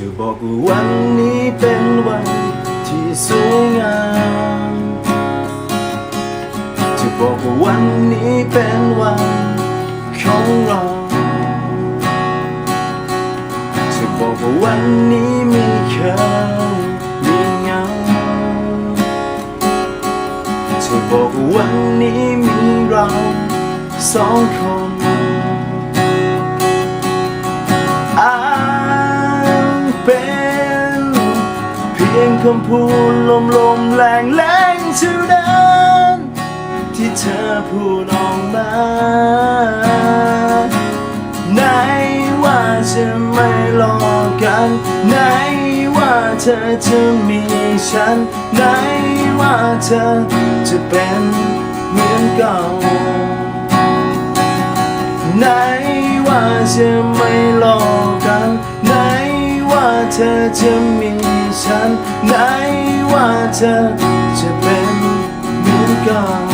ธอบอกว่าวันนี้เป็นวันที่สวยงามเธอบอกว่าวันนี้เป็นวันของเราเธอบอกว่าวันนี้มีเขามีเงาเธอบอกว่าวันนี้มีเราสองคน เป็น เพียงคำพูดลมลมๆแรงแรงๆเท่านั้นที่เธอพูดออกมาไหนว่าจะไม่หลอกกันไหนว่าเธอจะมีฉันไหนว่าเธอจะเป็นเหมือนเก่าไหนว่าจะไม่หลอก ธอจะมีฉันไหนว่าเธอจะเป็นเหมือนก่อน